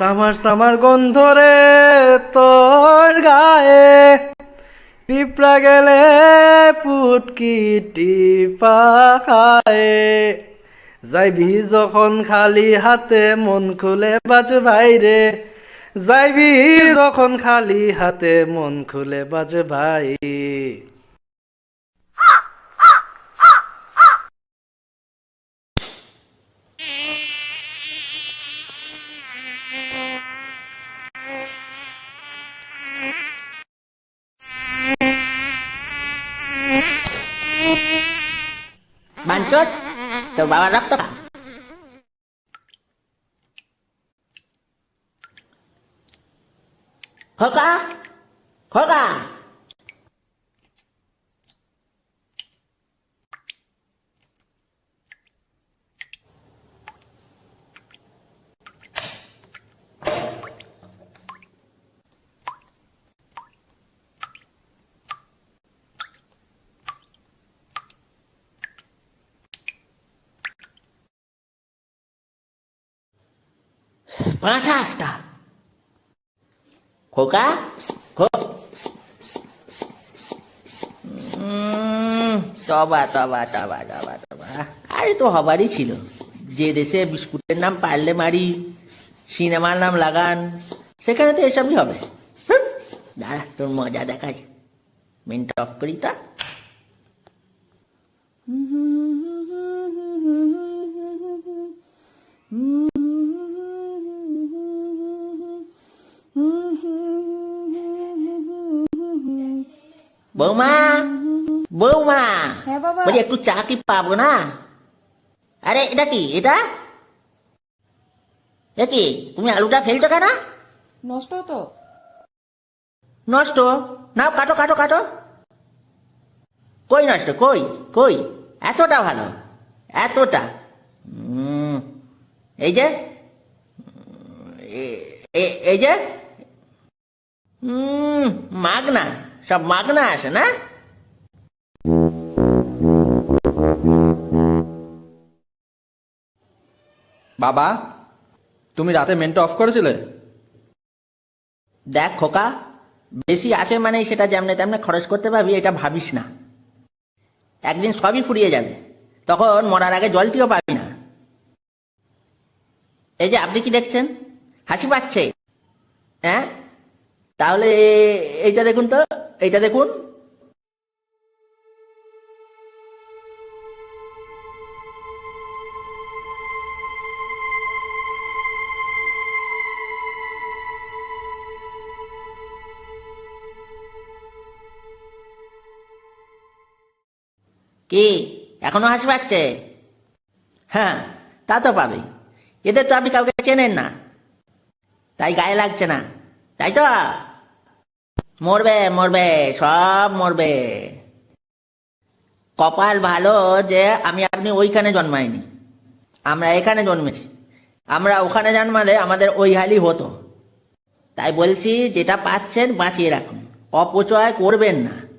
Summer summer গন্ধ রে তোর গায়ে। পিঁপড়া গেলে পুটকি টিপা খায়। যাইবি যখন খালি হাতে মন খুলে বাজ ভাইরে। যাইবি যখন খালি হাতে মন খুলে বাজ ভাই। বাঞ্চত তোর বাবার রক্ত খা খোকা খোকা পাঁঠা একটা। খোকা, খো তবা তবা তবা তবা তবা। আরে তো হবারই ছিল। যে দেশে বিস্কুটের নাম পারলে মারি, সিনেমার নাম লাগান, সেখানে তো এসবই হবে। দাঁড়া, তোর মজা দেখাই। মেনটা অফ করি তা বৌমা বৌমা হ্যাঁ বাবা বলি একটু চা কি পাবো না আরে এটা কি এটা এ কি তুমি আলুটা ফেলছো কেন নষ্ট তো নষ্ট নাও কাটো কাটো কাটো কই নষ্ট কই কই এতটা ভালো এতটা এই যে এই যে উম, মাগনা সব মাগনা আসে না? বাবা তুমি রাতে মেনটা অফ করেছিলে? দেখ খোকা বেশি আসে মানে সেটা যেমনে তেমনে খরচ করতে পারবি এটা ভাবিস না। একদিন সবই ফুরিয়ে যাবে তখন মরার আগে জলটিও পাবি না। এই যে আপনি কি দেখছেন? হাসি পাচ্ছে। হ্যাঁ? তাহলে এইটা দেখুন তো। এইটা দেখুন। কি, এখনও হাসি পাচ্ছে? হ্যাঁ তা তো পাবে। এদের তো আপনি কাউকে চেনেন না। তাই গায়ে লাগছে না। তাই তো? মরবে মরবে, সব মরবে। কপাল ভালো যে আমি আপনি ওইখানে জন্মাইনি। আমরা এখানে জন্মেছি। আমরা ওখানে জন্মালে আমাদের ওই হালই হতো। তাই বলছি, যেটা পাচ্ছেন বাঁচিয়ে রাখুন। অপচয় করবেন না।